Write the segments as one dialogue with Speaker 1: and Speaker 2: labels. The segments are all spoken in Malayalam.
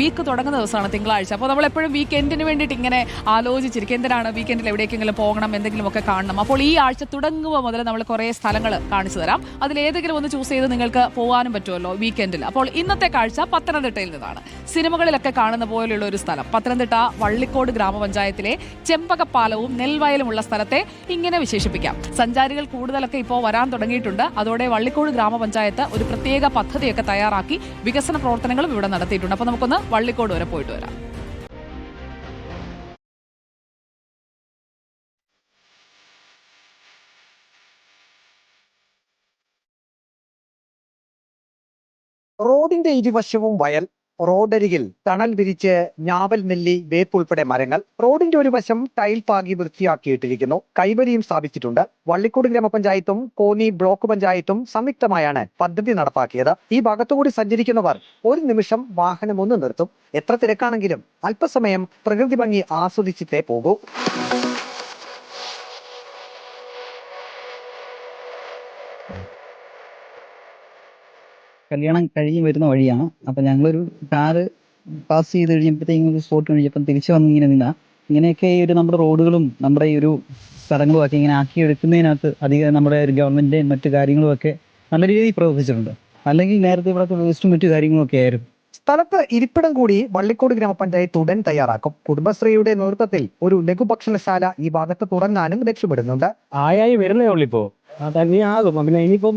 Speaker 1: വീക്ക് തുടങ്ങുന്ന ദിവസമാണ് തിങ്കളാഴ്ച. അപ്പോൾ നമ്മൾ എപ്പോഴും വീക്കെൻഡിന് വേണ്ടിയിട്ട് ഇങ്ങനെ ആലോചിച്ചിരിക്കും. എന്തിനാണ് വീക്കെൻഡിൽ എവിടേക്കെങ്കിലും പോകണം എന്തെങ്കിലുമൊക്കെ കാണണം? അപ്പോൾ ഈ ആഴ്ച തുടങ്ങുമ്പോൾ മുതൽ നമ്മൾ കുറേ സ്ഥലങ്ങൾ കാണിച്ചു തരാം. അതിലേതെങ്കിലും ഒന്ന് ചൂസ് ചെയ്ത് നിങ്ങൾക്ക് പോകാനും പറ്റുമല്ലോ വീക്കെൻഡിൽ അപ്പോൾ ഇന്നത്തെ കാഴ്ച പത്തനംതിട്ടയിൽ നിന്നാണ്. സിനിമകളിലൊക്കെ കാണുന്ന പോലെയുള്ള ഒരു സ്ഥലം. പത്തനംതിട്ട വള്ളിക്കോട് ഗ്രാമപഞ്ചായത്തിലെ ചെമ്പകപ്പാലവും നെൽവയലുമുള്ള സ്ഥലത്തെ ഇങ്ങനെ വിശേഷിപ്പിക്കാം. സഞ്ചാരികൾ കൂടുതലൊക്കെ ഇപ്പോൾ വരാൻ തുടങ്ങിയിട്ടുണ്ട്. അതോടെ വള്ളിക്കോട് ഗ്രാമപഞ്ചായത്ത് ഒരു പ്രത്യേക പദ്ധതിയൊക്കെ തയ്യാറാക്കി വികസന പ്രവർത്തനങ്ങളും ഇവിടെ നടത്തിയിട്ടുണ്ട്. അപ്പോൾ നമുക്കൊന്ന് വള്ളിക്കോട് വരെ പോയിട്ട് വരാം.
Speaker 2: റോഡിന്റെ ഇരുവശവും വയൽ റോഡരികിൽ തണൽ വിരിച്ച് ഞാവൽ നെല്ലി വേപ്പ് ഉൾപ്പെടെ മരങ്ങൾ റോഡിന്റെ ഒരു വശം ടൈൽ പാകി വൃത്തിയാക്കിയിട്ടിരിക്കുന്നു. കൈവരിയും സ്ഥാപിച്ചിട്ടുണ്ട്. വള്ളിക്കോട് ഗ്രാമപഞ്ചായത്തും കോന്നി ബ്ലോക്ക് പഞ്ചായത്തും സംയുക്തമായാണ് പദ്ധതി നടപ്പാക്കിയത്. ഈ ഭാഗത്തുകൂടി സഞ്ചരിക്കുന്നവർ ഒരു നിമിഷം വാഹനം ഒന്ന് നിർത്തും. എത്ര തിരക്കാണെങ്കിലും അല്പസമയം പ്രകൃതി ഭംഗി ആസ്വദിച്ചിട്ടേ പോകൂ.
Speaker 3: കല്യാണം കഴിഞ്ഞ് വരുന്ന വഴിയാണ്. അപ്പം ഞങ്ങളൊരു കാറ് പാസ് ചെയ്ത് കഴിഞ്ഞപ്പോഴത്തേക്കും ഒരു സ്പോട്ട് കഴിഞ്ഞപ്പം തിരിച്ചു വന്ന് ഇങ്ങനെ നിന്നാ. ഇങ്ങനെയൊക്കെ ഈ ഒരു നമ്മുടെ റോഡുകളും നമ്മുടെ ഈ ഒരു സ്ഥലങ്ങളും ഒക്കെ ഇങ്ങനെ ആക്കി എടുക്കുന്നതിനകത്ത് അധികം നമ്മുടെ ഒരു ഗവൺമെന്റിന്റെയും മറ്റു കാര്യങ്ങളും ഒക്കെ നല്ല രീതിയിൽ പ്രവർത്തിച്ചിട്ടുണ്ട്. അല്ലെങ്കിൽ നേരത്തെ ഇവിടുത്തെ വേസ്റ്റും മറ്റു കാര്യങ്ങളും ഒക്കെ ആയിരുന്നു.
Speaker 2: സ്ഥലത്ത് ഇരിപ്പിടം കൂടി വള്ളിക്കോട് ഗ്രാമപഞ്ചായത്ത് ഉടൻ തയ്യാറാക്കും. കുടുംബശ്രീയുടെ നേതൃത്വത്തിൽ ഒരു ലഘുഭക്ഷണശാല ഈ ഭാഗത്ത് തുടങ്ങാനും ലക്ഷ്യമിടുന്നുണ്ട്.
Speaker 4: ആയായി വരുന്നേ ഉള്ളൂ ഇപ്പോൾ തന്നെ പിന്നെ ഇനിയിപ്പം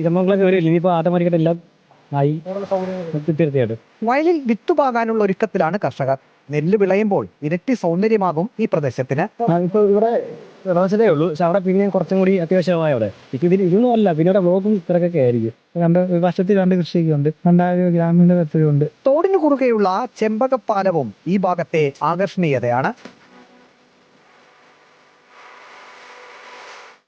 Speaker 4: ഇരമംഗളൊക്കെ വരില്ല ഇനിയിപ്പോൾ ആട്ടമാരിക്കട്ടെ എല്ലാം ആയി. തീർച്ചയായിട്ടും
Speaker 2: വയലിൽ വിത്തുപാകാനുള്ള ഒരുക്കത്തിലാണ് കർഷകർ. നെല്ല് വിളയുമ്പോൾ ഇരട്ടി സൗന്ദര്യമാകും ഈ പ്രദേശത്തിന്.
Speaker 4: ഇപ്പൊ ഇവിടെ റോസലേ ഉള്ളൂ. പക്ഷെ അവിടെ പിന്നെയും കുറച്ചും കൂടി അത്യാവശ്യമായ അവിടെ. ഇപ്പൊ ഇതിന് ഇതൊന്നും അല്ല. പിന്നെ ഇവിടെ ബ്ലോക്കും തിരക്കൊക്കെ ആയിരിക്കും.
Speaker 3: രണ്ട് വർഷത്തിൽ രണ്ട് കൃഷിയൊക്കെയുണ്ട്. രണ്ടായിരം ഗ്രാമീണ ഉണ്ട്
Speaker 2: തോടിന് കുറുകെയുള്ള ചെമ്പകപ്പാലവും ഈ ഭാഗത്തെ ആകർഷണീയതയാണ്.